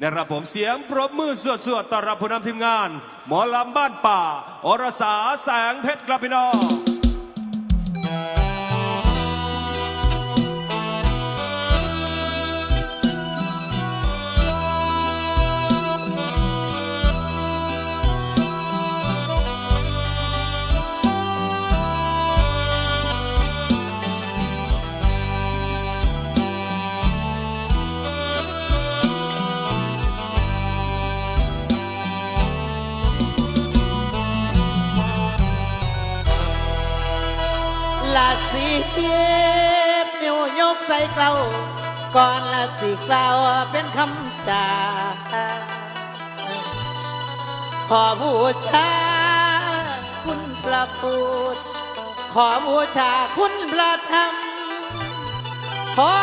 นะครับผมเสียงปรบมือสวดๆต้อนรับผู้นำทีมงาน หมอลำบ้านป่า อรสาแสงเพชรครับพี่น้อง ส่เกลาก่อนละสิกล่าวเป็นคำจาขอบูชาคุณพระพูดขอบูชาคุณพระธรรม ขอ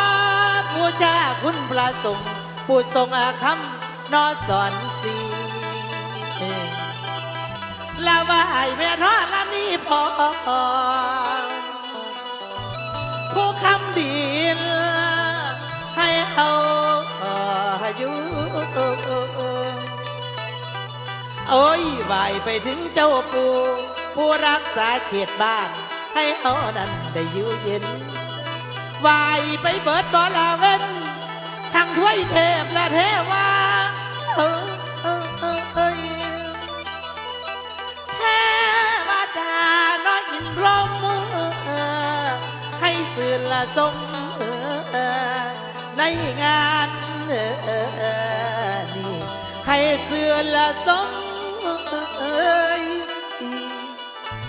บูชาคุณพระสงฆ์ผู้ทรงคำนอสอนสีละวายแม่นอละนี่พอผู้คำาอยู่โอ้ยบายไปถึงเจ้าปู่ผู้รักษาเขตบ้าน ให้เอานั้นได้อยู่เย็นไหวไปเบิดบอลาเวนทั้งถ้วยเทพและเทวาเออเออเออเทวดาน้อยอินพรหมให้สื่อละทรง ในงานนี่ให้เสือละสม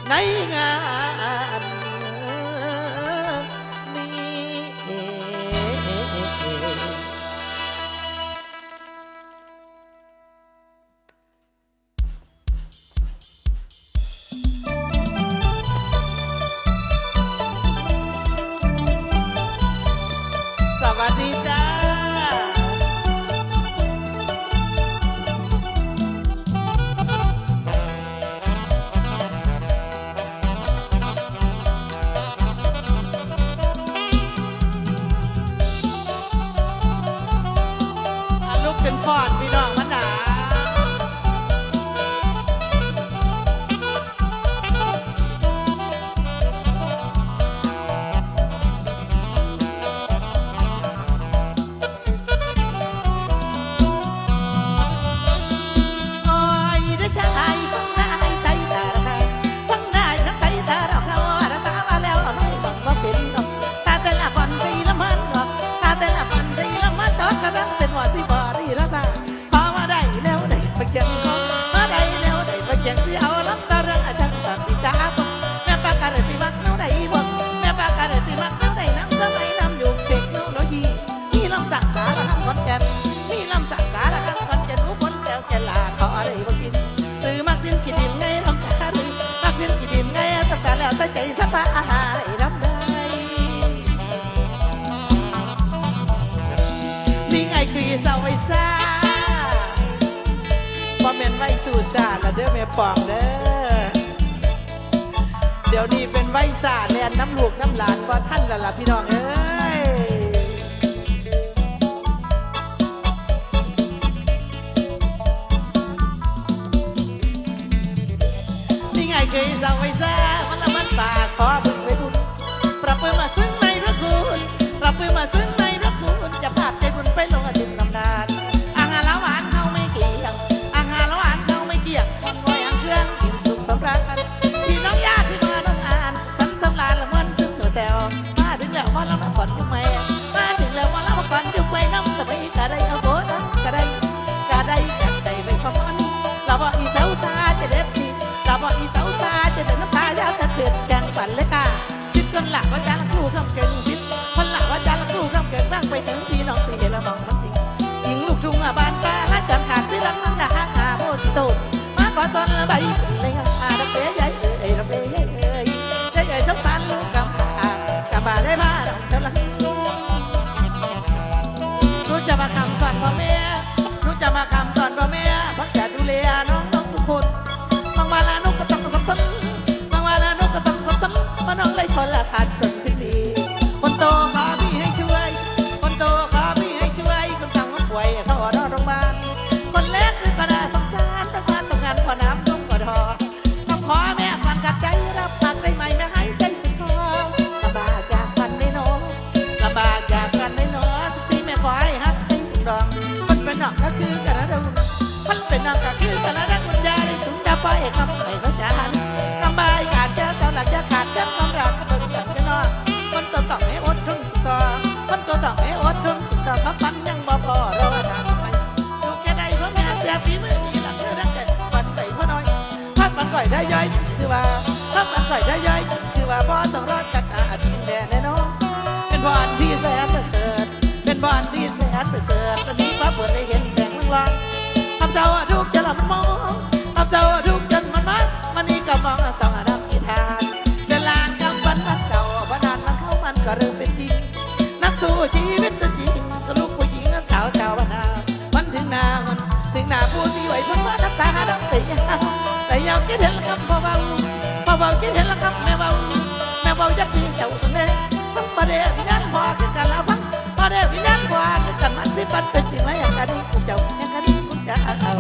ในงาน ซ่าพอแม่นไว้สู่าตร์ละเด้อแม่ปองเด้อ เดี๋ยวนี้เป็นไว้ศาสตร์แลนน้ำลูกน้ำหลานพอท่านละล่ะพี่น้องเอ้ยนี่ไงเคยสาวไว้ซ่ามันละมันปากขอ จะมาคำสั่งพ่อแม่ ได้ย่อยคือว่าพัดมันก่ได้ย่อยคือว่าพ่อต้องรอดกันอาทิตย์แดนแน่นอนเป็นบอนที่แสนประเสริฐเป็นบอนที่แสนประเสริฐตอนนี้ฟ้าเปิดได้เห็นแสงวิงวานคำเจ้าทุกจะหลับมองคำเจ้าทุกจนมันมันมันนี่ก็มองสองอดับที่ทานเวลากำฟันมันเก่าวันนั้นมันเข้ามันก็เริ่มเป็นจริงนักสู้ชีวิตตัวจริงก็ลูกผู้หญิงสาวชาวบ้านนามันถึงนามันถึงนาผู้ที่ไหวพ้นว่าน้ำตาดำแต่ยา แต่ยาวคิดเห็นล้วครับเบาๆเบาๆคิดเห็นล้วครับแม่เบาแม่เบายักษ์ที่เจ้าตัวเนี้ฟังประเดี๋ยวนั้นพอคือกันล้วฟังประเดี๋ยวนั้นพอคือกันมันที่ปัดเป็นจริงแล้วอย่างกันนี้คุณเจ้าอย่างกันนี้คุณจะเอา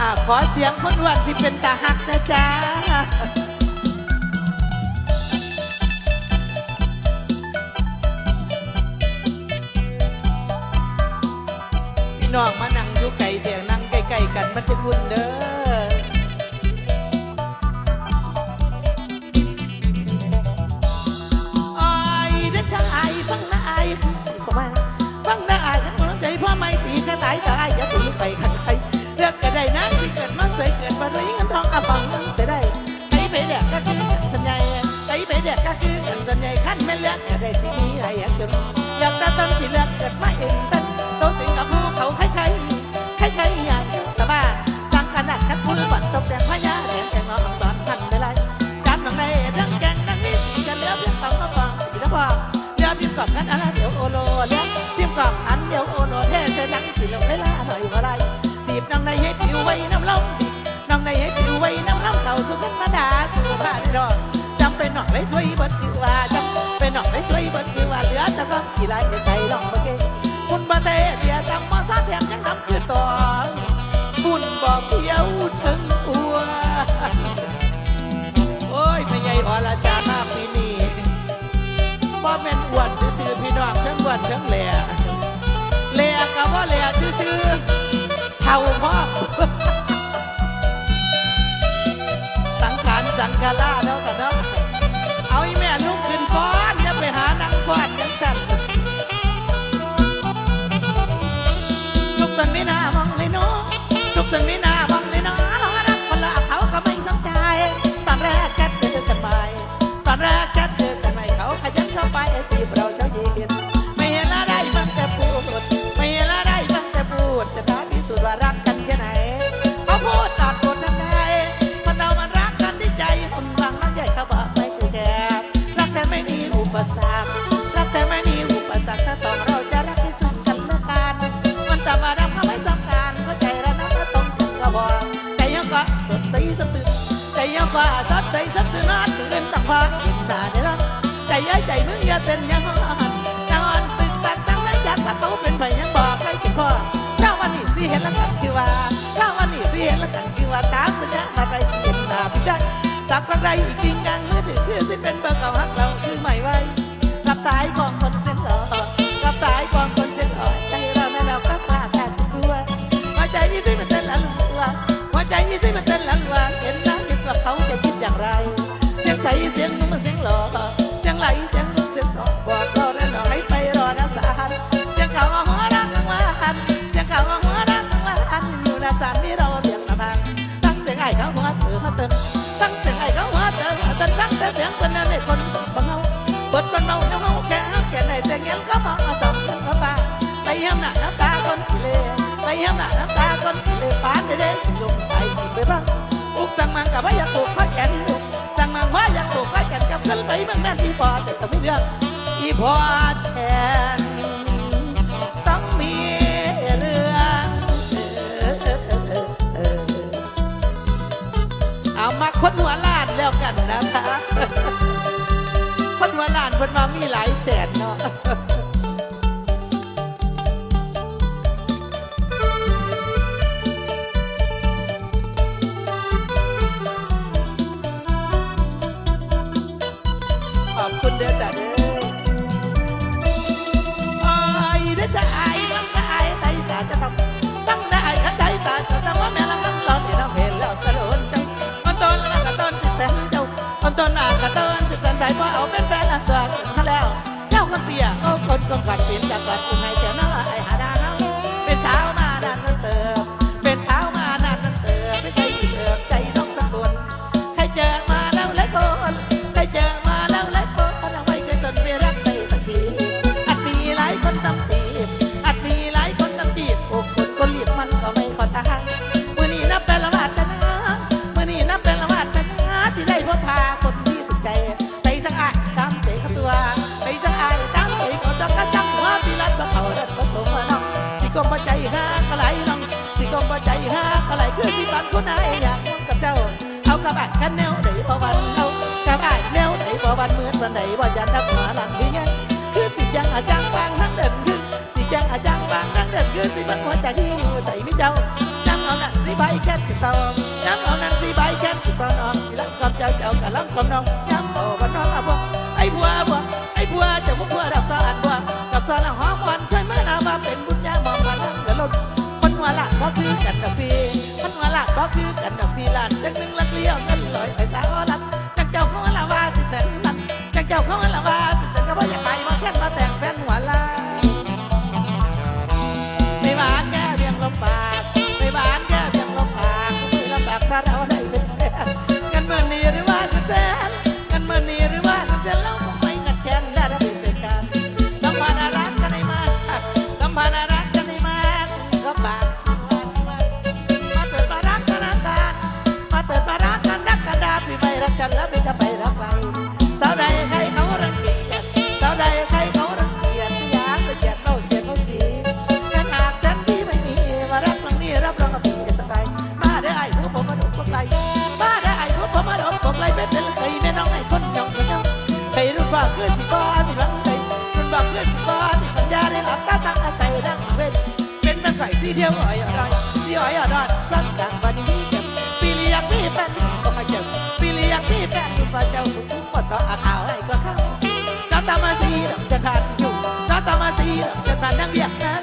อ่าขอเสียงคนอ้วนที่เป็นตาหักนะจ๊ะ น้องมานั่งอยู่ไก่เถียงนั่งใกล้ๆกันมันจะวุ่นเด้อ ขี้ไรใจลองมาเก่งคุณบาเตเดียจำมาซาแถมยังน้ำคือตอคุณบอกเพียวถึงอัวโอ้ยไม่ใหญ่อรจามาปีนี้บ่แม่นอ้วนซื่อพี่น้องทั้งอ้วนทั้งแหล่แหล่กับว่าแหล่ซื่อเท่าพ่อสังขารสังฆราเนาะกันเนาะเอาอีแม่ลุกขึ้นฟ้อนอย่าไปหานังฟ้อนยังฉัน ย้ายใจมึงอย่าเต้นยังอ่อนยังอ่อนตึกตักตั้งแล้วอยากถ้าเขาเป็นไปยังบอกให้คิดพ่อถ้าวันนี้สิเห็นแล้วกันคือว่าถ้าวันนี้สิเห็นแล้วกันคือว่าตามสัญญาอะไรสิเห็นตาพี่ใจสักวันใดอีกจริงกังมือถือคือสิเป็นเบอร์เก่าฮักเราคือใหม่ไหวรับตายข อ้เขาหัวเตือมาเตือนตั้งเสียงไอ้เขาหัวเตือนเตือนตั้งแต่เสียงคนนั้นในคนบังเฮาบทมันเมาเนาเฮาแค่แค่ไหนแต่เงี้ยก็มองมาสองกันมาป่าไปเยี่ยมหน้าน้ำตาคนกิเลสไปเยี่ยมหน้าน้ำตาคนกิเลสปานเด้ๆสิลงไปกินไปบ้างอุกสั่งมังกับว่าอยากปลูกข้าแก่นลูกสั่งมังว่าอยากปลูกข้าแก่นกับขึ้นไปเมืองแม่นอีพอแต่ต้องไม่เลือกอีพอแทน ต้องขัดเป็นจากกัดเป็นไงแต่นะ ว่าใจหาอะไรคือที่ปันคนไหนอยากมุ่งกับเจ้า เอากระบะกันแนวไหนบ่วันเอากระบะแนวไหนบ่วันเหมือนวันไหนว่ายันดักหมาหลังพี่เงี้ยคือสิจังอาจังบางทั้งเด่นขึ้นสิจังอาจังบางทั้งเด่นขึ้นสิมันคนใจที่อยู่ใส่ไม่เจ้าน้ำเอาหนังสีใบแค่ติเตองน้ำเอาหนังสีใบแค่ติดตองน้องสิลังคำเจ้าเจ้ากับลังคำน้องน้ำเอาบันน้องอาบัวไอ้บัวบัวไอ้บัวเจ้ะพวกบัวดอกซ่าอันบัวดอกซ่าลัว ดอพี่มันว่าหลักบ่คือกันดอกพี่ลานจักหนึ่งลักเลี้ยวกันลอยไปสาอ้อล สีเดียวอ่อยรนสีอ้อยรอนสั้นดังบันนี้เก็บปีลี่ยกพี่แฟนหนุ่มก็มาเก็บปีลี่ยกพี่แฟนหนุ่มมาเจ้าสุ้มมาต่ออาขาให้ก็เข้าน้ตามาสีดำจะนทร์อยู่น้ตามาสีดำจะนทร์นั่งเรียกนะ